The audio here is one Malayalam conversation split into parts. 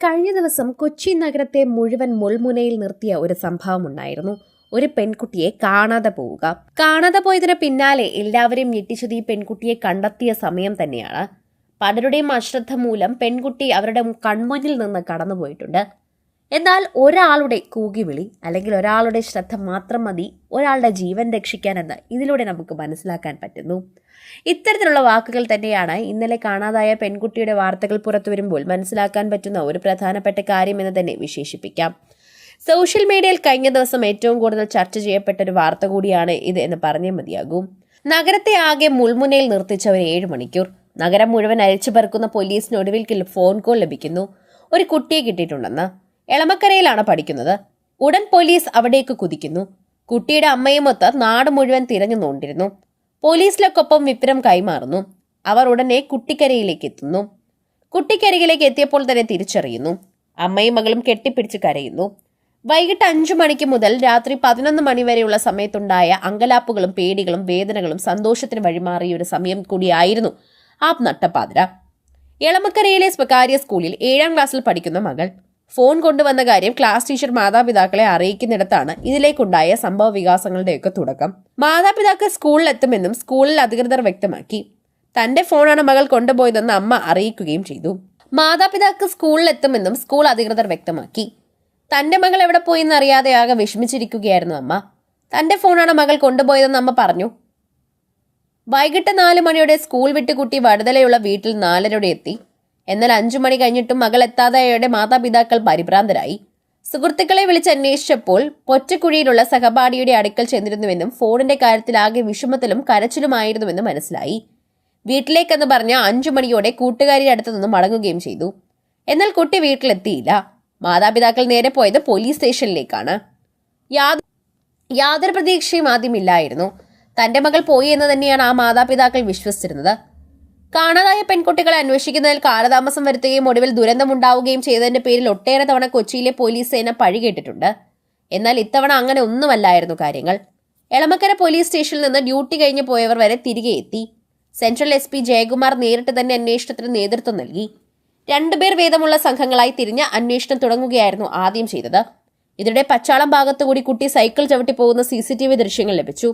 കഴിഞ്ഞ ദിവസം കൊച്ചി നഗരത്തെ മുഴുവൻ മുൾമുനയിൽ നിർത്തിയ ഒരു സംഭവം ഉണ്ടായിരുന്നു. ഒരു പെൺകുട്ടിയെ കാണാതെ പോവുക. കാണാതെ പോയതിന് പിന്നാലെ എല്ലാവരെയും ഞെട്ടിച്ചത് ഈ പെൺകുട്ടിയെ കണ്ടെത്തിയ സമയം തന്നെയാണ്. പലരുടെയും അശ്രദ്ധ മൂലം പെൺകുട്ടി അവരുടെ കൺമുന്നിൽ നിന്ന് കടന്നുപോയിട്ടുണ്ട്. എന്നാൽ ഒരാളുടെ കൂകിവിളി അല്ലെങ്കിൽ ഒരാളുടെ ശ്രദ്ധ മാത്രം മതി ഒരാളുടെ ജീവൻ രക്ഷിക്കാനെന്ന് ഇതിലൂടെ നമുക്ക് മനസ്സിലാക്കാൻ പറ്റുന്നു. ഇത്തരത്തിലുള്ള വാക്കുകൾ തന്നെയാണ് ഇന്നലെ കാണാതായ പെൺകുട്ടിയുടെ വാർത്തകൾ പുറത്തു വരുമ്പോൾ മനസ്സിലാക്കാൻ പറ്റുന്ന ഒരു പ്രധാനപ്പെട്ട കാര്യമെന്ന് തന്നെ വിശേഷിപ്പിക്കാം. സോഷ്യൽ മീഡിയയിൽ കഴിഞ്ഞ ദിവസം ഏറ്റവും കൂടുതൽ ചർച്ച ചെയ്യപ്പെട്ട ഒരു വാർത്ത കൂടിയാണ് ഇത് എന്ന് പറഞ്ഞേ മതിയാകും. നഗരത്തെ ആകെ മുൾമുനയിൽ നിർത്തിച്ച ഒരു ഏഴ് മണിക്കൂർ. നഗരം മുഴുവൻ അഴിച്ചു പറക്കുന്ന പോലീസിനൊടുവിൽ ഫോൺ കോൾ ലഭിക്കുന്നു. ഒരു കുട്ടിയെ കിട്ടിയിട്ടുണ്ടെന്ന്. എളമക്കരയിലാണ് പഠിക്കുന്നത്. ഉടൻ പോലീസ് അവിടേക്ക് കുതിക്കുന്നു. കുട്ടിയുടെ അമ്മയുമൊത്ത് നാട് മുഴുവൻ തിരഞ്ഞു നോണ്ടിരുന്നു പോലീസിലൊക്കൊപ്പം വിപ്രം കൈമാറുന്നു. അവർ ഉടനെ കുട്ടിക്കരയിലേക്ക് എത്തുന്നു. കുട്ടിക്കരയിലേക്ക് എത്തിയപ്പോൾ തന്നെ തിരിച്ചറിയുന്നു. അമ്മയും മകളും കെട്ടിപ്പിടിച്ച് കരയുന്നു. വൈകിട്ട് അഞ്ചു മണിക്ക് മുതൽ രാത്രി പതിനൊന്ന് മണി വരെയുള്ള സമയത്തുണ്ടായ അങ്കലാപ്പുകളും പേടികളും വേദനകളും സന്തോഷത്തിന് വഴിമാറിയ ഒരു സമയം കൂടിയായിരുന്നു ആ നട്ടപ്പാതിര. എളമക്കരയിലെ സ്വകാര്യ സ്കൂളിൽ ഏഴാം ക്ലാസ്സിൽ പഠിക്കുന്ന മകൾ. ഫോൺ കൊണ്ടുവന്ന കാര്യം ക്ലാസ് ടീച്ചർ മാതാപിതാക്കളെ അറിയിക്കുന്നിടത്താണ് ഇതിലേക്കുണ്ടായ സംഭവ വികാസങ്ങളുടെയൊക്കെ തുടക്കം. മാതാപിതാക്കൾ സ്കൂളിലെത്തുമെന്നും സ്കൂളിൽ അധികൃതർ വ്യക്തമാക്കി. തന്റെ ഫോണാണ് മകൾ കൊണ്ടുപോയതെന്ന് അമ്മ അറിയിക്കുകയും ചെയ്തു. മാതാപിതാക്കൾ സ്കൂളിലെത്തുമെന്നും സ്കൂൾ അധികൃതർ വ്യക്തമാക്കി. തന്റെ മകൾ എവിടെ പോയെന്ന് അറിയാതെ ആകെ വിഷമിച്ചിരിക്കുകയായിരുന്നു അമ്മ. തന്റെ ഫോണാണ് മകൾ കൊണ്ടുപോയതെന്ന് അമ്മ പറഞ്ഞു. വൈകിട്ട് നാല് മണിയോടെ സ്കൂൾ വിട്ട് കുട്ടി വടുതലയുള്ള വീട്ടിൽ നാലരോടെ എത്തി. എന്നാൽ അഞ്ചു മണി കഴിഞ്ഞിട്ടും മകൾ എത്താതായയുടെ മാതാപിതാക്കൾ പരിഭ്രാന്തരായി. സുഹൃത്തുക്കളെ വിളിച്ച് അന്വേഷിച്ചപ്പോൾ പൊറ്റക്കുഴിയിലുള്ള സഹപാഠിയുടെ അടുക്കൽ ചെന്നിരുന്നുവെന്നും ഫോണിന്റെ കാര്യത്തിൽ ആകെ വിഷമത്തിലും കരച്ചിലുമായിരുന്നുവെന്നും മനസ്സിലായി. വീട്ടിലേക്കെന്ന് പറഞ്ഞ അഞ്ചു മണിയോടെ കൂട്ടുകാരിയുടെ അടുത്തു നിന്ന് മടങ്ങുകയും ചെയ്തു. എന്നാൽ കുട്ടി വീട്ടിലെത്തിയില്ല. മാതാപിതാക്കൾ നേരെ പോയത് പോലീസ് സ്റ്റേഷനിലേക്കാണ്. യാതൊരു പ്രതീക്ഷയും ആദ്യമില്ലായിരുന്നു തന്റെ മകൾ പോയി എന്ന് തന്നെയാണ് ആ മാതാപിതാക്കൾ വിശ്വസിച്ചിരുന്നത്. കാണാതായ പെൺകുട്ടികളെ അന്വേഷിക്കുന്നതിൽ കാലതാമസം വരുത്തുകയും ഒടുവിൽ ദുരന്തമുണ്ടാവുകയും ചെയ്തതിന്റെ പേരിൽ ഒട്ടേറെ തവണ കൊച്ചിയിലെ പോലീസ് സേന പഴികേട്ടിട്ടുണ്ട് എന്നാൽ ഇത്തവണ അങ്ങനെ ഒന്നുമല്ലായിരുന്നു കാര്യങ്ങൾ. എളമക്കര പോലീസ് സ്റ്റേഷനിൽ നിന്ന് ഡ്യൂട്ടി കഴിഞ്ഞ് പോയവർ വരെ തിരികെ എത്തി. സെൻട്രൽ എസ് പി ജയകുമാർ നേരിട്ട് തന്നെ അന്വേഷണത്തിന് നേതൃത്വം നൽകി. രണ്ടുപേർ വേദമുള്ള സംഘങ്ങളായി തിരിഞ്ഞ് അന്വേഷണം തുടങ്ങുകയായിരുന്നു ആദ്യം ചെയ്തത്. ഇതിനിടെ പച്ചാളം ഭാഗത്തുകൂടി കുട്ടി സൈക്കിൾ ചവിട്ടി പോകുന്ന സി സി ടി വി ദൃശ്യങ്ങൾ ലഭിച്ചു.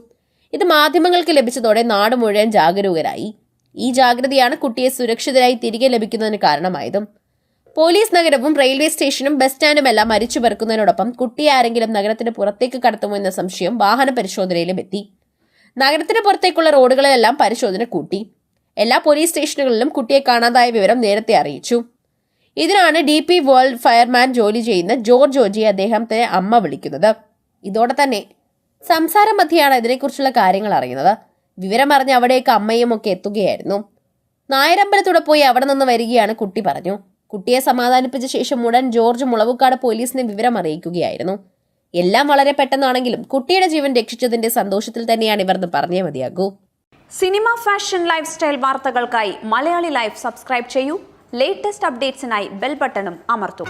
ഇത് മാധ്യമങ്ങൾക്ക് ലഭിച്ചതോടെ നാട് മുഴുവൻ ജാഗരൂകരായി. ഈ ജാഗ്രതയാണ് കുട്ടിയെ സുരക്ഷിതരായി തിരികെ ലഭിക്കുന്നതിന് കാരണമായതും. പോലീസ് നഗരവും റെയിൽവേ സ്റ്റേഷനും ബസ് സ്റ്റാൻഡും എല്ലാം മരിച്ചു പെറുക്കുന്നതിനോടൊപ്പം കുട്ടിയെ ആരെങ്കിലും നഗരത്തിന് പുറത്തേക്ക് കടത്തുമോ എന്ന സംശയം വാഹന പരിശോധനയിലും എത്തി. നഗരത്തിന് പുറത്തേക്കുള്ള റോഡുകളിലെല്ലാം പരിശോധന കൂട്ടി. എല്ലാ പോലീസ് സ്റ്റേഷനുകളിലും കുട്ടിയെ കാണാതായ വിവരം നേരത്തെ അറിയിച്ചു. ഇതിനാണ് ഡി പി വേൾഡ് ഫയർമാൻ ജോലി ചെയ്യുന്ന ജോർജ് ജോജിയെ അദ്ദേഹത്തെ അമ്മ വിളിക്കുന്നത്. ഇതോടെ തന്നെ. സംസാരം മധ്യയാണ് ഇതിനെക്കുറിച്ചുള്ള കാര്യങ്ങൾ അറിയുന്നത്. വിവരം പറഞ്ഞ് അവിടേക്ക് അമ്മയും ഒക്കെ എത്തുകയായിരുന്നു. നായരമ്പലത്തൂടെ പോയി അവിടെ നിന്ന് വരികയാണ് കുട്ടി പറഞ്ഞു. കുട്ടിയെ സമാധാനിപ്പിച്ച ശേഷം ഉടൻ ജോർജ് മുളവുക്കാട് പോലീസിനെ വിവരം അറിയിക്കുകയായിരുന്നു എല്ലാം വളരെ പെട്ടെന്നാണെങ്കിലും കുട്ടിയുടെ ജീവൻ രക്ഷിച്ചതിന്റെ സന്തോഷത്തിൽ തന്നെയാണ് ഇവർ പറഞ്ഞേ മതിയാകൂ. സിനിമ ഫാഷൻ ലൈഫ് സ്റ്റൈൽ വാർത്തകൾക്കായി മലയാളി ലൈഫ് സബ്സ്ക്രൈബ് ചെയ്യൂ. ലേറ്റസ്റ്റ് അപ്ഡേറ്റ്സിനായി ബെൽ ബട്ടണും അമർത്തും.